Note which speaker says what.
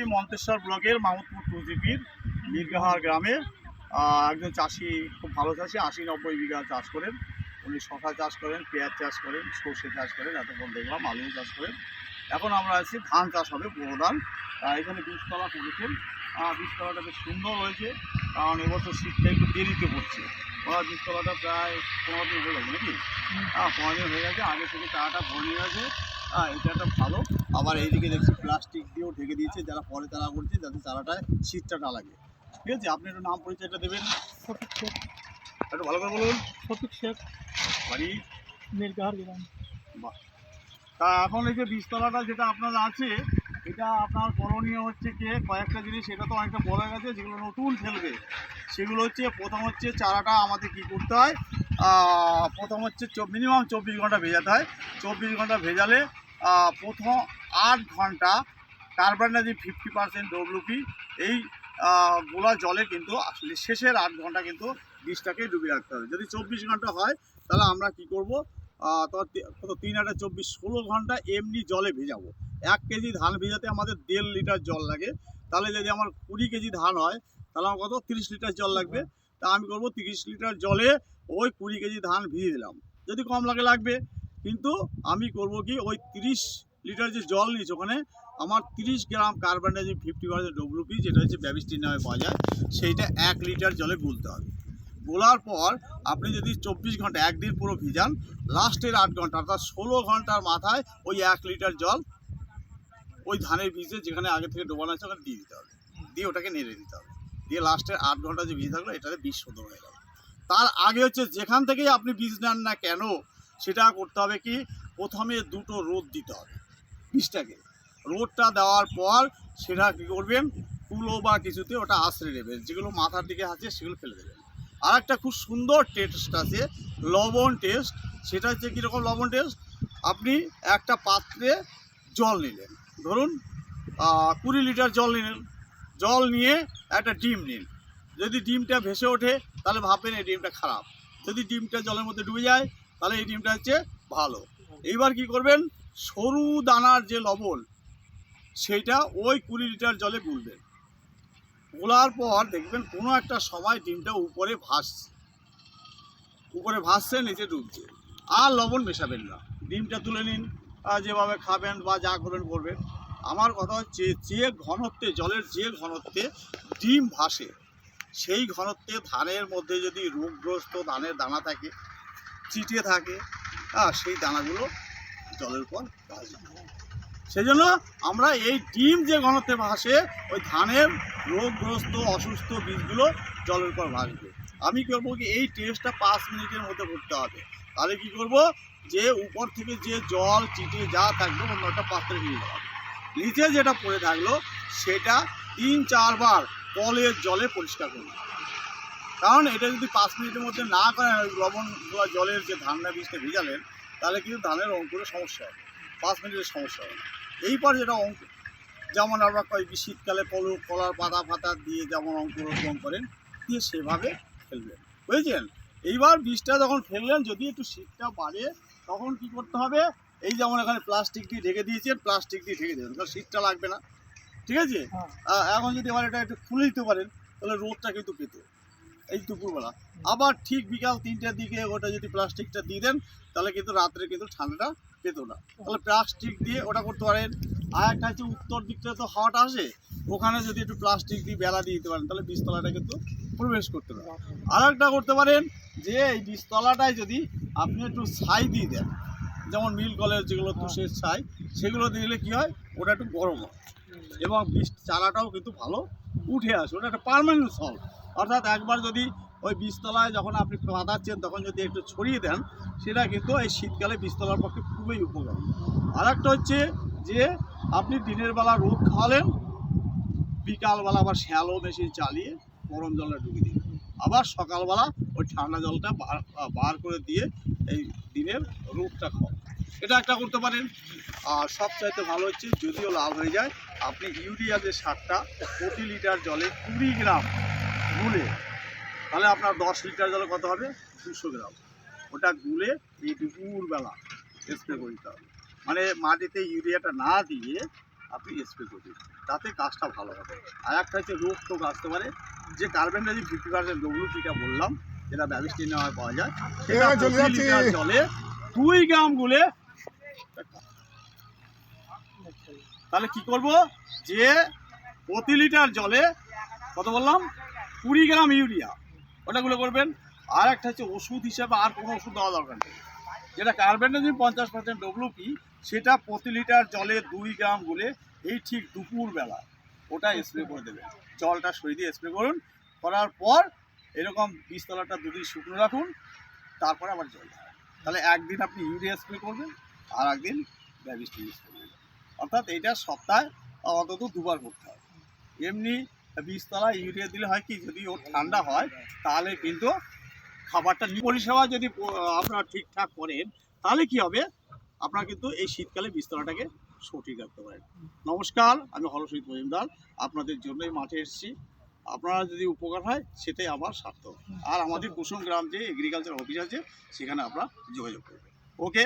Speaker 1: শ্রী মন্তেশ্বর ব্লকের মাহমুদপুর টু জিপির মির্গাহার গ্রামে একজন চাষি খুব ভালো চাষি আশি নব্বই বিঘা চাষ করেন। উনি শশা চাষ করেন পেঁয়াজ চাষ করেন সর্ষে চাষ করেন এতক্ষণ দেখলাম আলু চাষ করেন। এখন আমরা আছি ধান চাষ হবে বড় ধান। এখানে বীজতলা করেছেন। বীজতলাটা বেশ সুন্দর হয়েছে কারণ এবছর শীতটা একটু দেরিতে পড়ছে। ওরা বীজতলাটা প্রায় পনেরো দিন হয়ে গেছে নাকি? হ্যাঁ পনেরো দিন হয়ে গেছে আগে থেকে চারাটা ভরে গেছে। হ্যাঁ এটা একটা ভালো। আবার এইদিকে দেখছি প্লাস্টিক দিয়েও ঢেকে দিয়েছে যারা পরে চারা করছে যাতে চারাটায় শীতটা না লাগে। ঠিক আছে আপনি একটু নাম পরিচয়টা দেবেন।
Speaker 2: ফটিক শেখ।
Speaker 1: একটু ভালো করে বলুন।
Speaker 2: ফটিক শেখ।
Speaker 1: বাড়ি?
Speaker 2: গ্রাম।
Speaker 1: বাহ। তা এখন এই যে বীজতলাটা যেটা আপনার আছে এটা আপনার করণীয় হচ্ছে কি কয়েকটা জিনিস এটা তো অনেকটা হয়ে গেছে যেগুলো নতুন ফেলবে। সেগুলো হচ্ছে প্রথম হচ্ছে চারাটা আমাদের কি করতে হয় প্রথম হচ্ছে মিনিমাম চব্বিশ ঘণ্টা ভেজাতে হয়। চব্বিশ ঘণ্টা ভেজালে প্রথম আট ঘণ্টা কার্বন ডাই ফিফটি পার্সেন্ট ডব্লিউপি এই গোলা জলে কিন্তু আসলে শেষের আট ঘণ্টা কিন্তু বীজটাকে ডুবিয়ে রাখতে হবে। যদি চব্বিশ ঘণ্টা হয়, তাহলে আমরা কি করব? কত তিন আটে চব্বিশ, ষোলো ঘণ্টা এমনি জলে ভেজাবো। এক কেজি ধান ভেজাতে আমাদের দেড় লিটার জল লাগে। তাহলে যদি আমার কুড়ি কেজি ধান হয়, তাহলে আমার কত? তিরিশ লিটার জল লাগবে। তা আমি করব তিরিশ লিটার জলে ওই কুড়ি কেজি ধান ভিজিয়ে দিলাম। যদি কম লাগে, লাগবে। কিন্তু আমি করব কি, ওই তিরিশ লিটার যে জল নিয়েছে ওখানে, আমার তিরিশ গ্রাম কার্বন ডাই ফিফটি পার্সেন্ট ডব্লিউপি যেটা হচ্ছে ব্যাবিস্টিন নামে পাওয়া যায়, সেইটা এক লিটার জলে গুলতে হবে। গোলার পর আপনি যদি চব্বিশ ঘণ্টা একদিন পুরো ভিজান, লাস্টের আট ঘণ্টা অর্থাৎ ষোলো ঘণ্টার মাথায় ওই এক লিটার জল ওই ধানের বীজে যেখানে আগে থেকে ডোবানো আছে, ওখানে দিয়ে দিতে হবে। দিয়ে ওটাকে নেড়ে দিতে হবে। দিয়ে লাস্টের আট ঘণ্টা যে বীজ থাকল, এটাতে বীজ শোধন হয়ে গেল। তার আগে হচ্ছে যেখান থেকেই আপনি বীজ নেন না কেন, সেটা করতে হবে কি, প্রথমে দুটো রোদ দিতে হবে বীজটাকে রোদটা দেওয়ার পর সেটা কী করবেন, কুলো বা কিছুতে ওটা আশ্রয় নেবেন, যেগুলো মাথার দিকে আছে সেগুলো ফেলে দেবেন। আর একটা খুব সুন্দর টেস্ট আছে, লবণ টেস্ট সেটা হচ্ছে কীরকম লবণ টেস্ট আপনি একটা পাত্রে জল নিলেন। ধরুন কুড়ি লিটার জল নিলেন। জল নিয়ে একটা ডিম নিন। যদি ডিমটা ভেসে ওঠে, তাহলে ভাববেন এই ডিমটা খারাপ। যদি ডিমটা জলের মধ্যে ডুবে যায়, তাহলে এই ডিমটা হচ্ছে ভালো। এইবার কি করবেন? সরু দানার যে লবণ সেইটা ওই কুড়ি লিটার জলে গুলবেন। গোলার পর দেখবেন কোনো একটা সময় ডিমটা উপরে ভাসছে উপরে ভাসছে, নিচে ডুবছে। আর লবণ মেশাবেন না। ডিমটা তুলে নিন যেভাবে খাবেন বা যা করবেন করবেন। আমার কথা হচ্ছে যে ঘনত্বে, জলের যে ঘনত্বে ডিম ভাসে, সেই ঘনত্বে ধানের মধ্যে যদি রোগগ্রস্ত ধানের দানা থাকে, চিটে থাকে হ্যাঁ সেই দানাগুলো জলের উপর ভাসবে সেই জন্য আমরা এই ডিম যে ঘনত্বে ভাসে, ওই ধানের রোগগ্রস্ত, অসুস্থ বীজগুলো জলের উপর ভাসবে। আমি করব কি, এই টেস্টটা পাঁচ মিনিটের মধ্যে করতে হবে। তাহলে কি করব, যে উপর থেকে যে জল, চিটে যা থাকবে, অন্য একটা পাত্রে নিয়ে যাওয়া। নিচে যেটা পড়ে থাকল, সেটা তিন চারবার কলের জলে পরিষ্কার করুন। কারণ এটা যদি পাঁচ মিনিটের মধ্যে না করেন লবণ বা জলের যে ধানটা বীজটা ভিজালেন, তাহলে কিন্তু ধানের অঙ্কুরের সমস্যা হবে। পাঁচ মিনিটের সমস্যা হবে এইবার যেটা অঙ্ক, যেমন আমরা কই শীতকালে পলু কলার পাতা ফাতা দিয়ে যেমন অঙ্কুরোদ্গম করেন, দিয়ে সেভাবে ফেলবেন। বুঝেছেন? এইবার বীজটা যখন ফেললেন, যদি একটু শীতটা বাড়ে, তখন কি করতে হবে? এই যেমন এখানে প্লাস্টিক দিয়ে ঢেকে দিয়েছেন প্লাস্টিক দিয়ে ঢেকে দেবেন কারণ শীতটা লাগবে না। ঠিক আছে?
Speaker 2: হ্যাঁ।
Speaker 1: এখন যদি এবার এটা একটু খুলে দিতে পারেন তাহলে রোদটা কিন্তু পেত। এই দুপুরবেলা। আবার ঠিক বিকাল তিনটার দিকে ওটা যদি প্লাস্টিকটা দিয়ে দেন তাহলে কিন্তু রাত্রে কিন্তু ঠান্ডাটা পেত না। তাহলে প্লাস্টিক দিয়ে ওটা করতে পারেন। আর একটা হচ্ছে উত্তর দিকটা তো হাওয়াটা আসে ওখানে যদি একটু প্লাস্টিক দিয়ে বেলা দিয়ে দিতে পারেন তাহলে বীজতলাটা কিন্তু প্রবেশ করতে পারে। আর একটা করতে পারেন যে এই বীজতলাটায় যদি আপনি একটু ছাই দিয়ে দেন যেমন মিল কলের যেগুলো তুষের ছাই সেগুলো দিলে কি হয়? ওটা একটু গরম হয়। এবং বীজ চারাটাও কিন্তু ভালো উঠে আসে। ওটা একটা পার্মানেন্ট সল অর্থাৎ একবার যদি ওই বীজতলায় যখন আপনি পাতাচ্ছেন তখন যদি একটু ছড়িয়ে দেন সেটা কিন্তু এই শীতকালে বীজতলার পক্ষে খুবই উপকারী। আর একটা হচ্ছে যে আপনি দিনের বেলা রোদ খাওয়ালেন বিকালবেলা আবার শ্যালো মেশিন চালিয়ে গরম জলটা ঢুকে দিন আবার সকালবেলা ওই ঠান্ডা জলটা বার করে দিয়ে এই দিনের রোদটা খাওয়া এটা একটা করতে পারেন। আর সবচাইতে ভালো হচ্ছে যদিও লাভ হয়ে যায় আপনি ইউরিয়া যে সারটা প্রতি লিটার জলে কুড়ি গ্রাম গুলে তাহলে আপনার দশ লিটার জলে কত হবে? দুশো গ্রাম। ওটা গুলে এই দুপুরবেলা স্প্রে করে দিতে হবে। মানে মাটিতে ইউরিয়াটা না দিয়ে আপনি স্প্রে করবেন তাতে কাজটা ভালো হবে। আর একটা হচ্ছে রোগ টোগ আসতে পারে। যে কার্বেনটা যে ফিফটি পার্সেন্ট ডব্লিউপিটা বললাম যেটা ব্যবস্থা নেওয়া পাওয়া যায় সেটা জলে দুই গ্রাম গুলে তাহলে কি করব? যে প্রতি লিটার জলে কত বললাম? কুড়ি গ্রাম ইউরিয়া। ওটাগুলো করবেন। আর একটা হচ্ছে ওষুধ হিসাবে আর কোনো ওষুধ দেওয়া দরকার নেই। যেটা কার্বেন্ডাজিম পঞ্চাশ পার্সেন্ট ডব্লিউপি সেটা প্রতি লিটার জলে দুই গ্রাম গুলে এই ঠিক দুপুরবেলা ওটা স্প্রে করে দেবেন। জলটা সরিয়ে দিয়ে স্প্রে করুন। করার পর এরকম বীজতলাটা দুদিন শুকনো রাখুন। তারপরে আবার জল দেবেন। তাহলে একদিন আপনি ইউরিয়া স্প্রে করবেন, আর একদিন ব্যাবিস্টিন স্প্রে করবেন। অর্থাৎ এটা সপ্তাহে অন্তত দুবার করতে হবে। এমনি বীজতলা ইউরিয়া দিলে হয় কি, যদি ও ঠান্ডা হয়, তাহলে কিন্তু খাবারটা পরিষেবা যদি আপনারা ঠিকঠাক করেন, তাহলে কি হবে? আপনারা কিন্তু এই শীতকালে বীজতলাটাকে সঠিক রাখতে পারেন। নমস্কার, আমি হরসিত মজুমদার আপনাদের জন্যই মাঠে এসেছি। আপনারা যদি উপকার হয়, সেটাই আমার স্বার্থ। আর আমাদের কুসুম গ্রাম যে এগ্রিকালচার অফিস আছে, সেখানে আপনারা যোগাযোগ করবেন। ওকে